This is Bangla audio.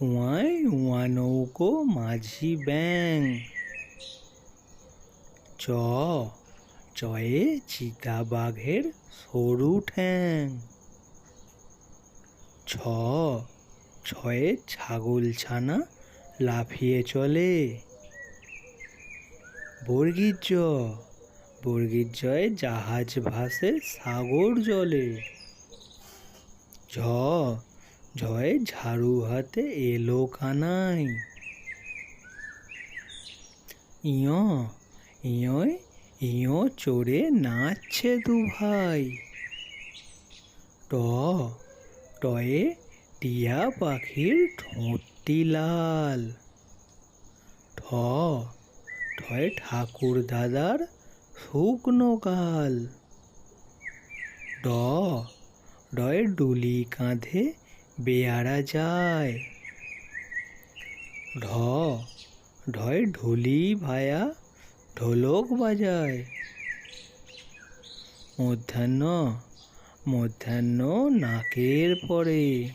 উয়াই উয়া নৌকো মাঝি ব্যাং চ, চয়ে চিতা বাঘের সরু ঠ্যাং। ছ, ছয়ে ছাগল ছানা লাফিয়ে চলে। বর্গীর জ বর্গীর জয়ে জাহাজ ভাসে সাগর জলে। ঝ ঝয়ে ঝাড়ু হাতে এলো কানাই। ইয় ইয়য় ইয় চড়ে নাচছে দু ভাই ট, টয়ে টিয়া পাখির ঠোঁটটি লাল। ঠ ঠয়ে ঠাকুর দাদার শুকনো গাল। ড ডয়ে ডুলি কাঁধে বেয়ারা যায়। ঢ ঢয় ঢুলি ভায়া ঢোলক বাজায়। মধ্যাহ্ন মধ্যাহ্ন নাকের পরে।